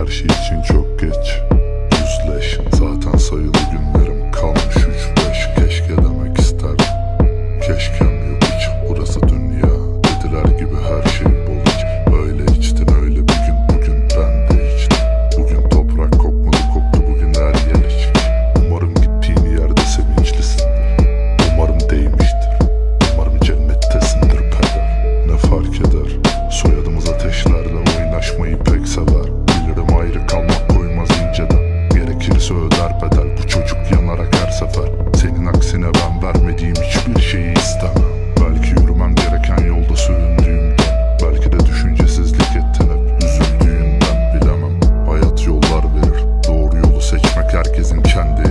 her şey için çok geç. Yüzleş zaten sayılı günler. herkesin kendi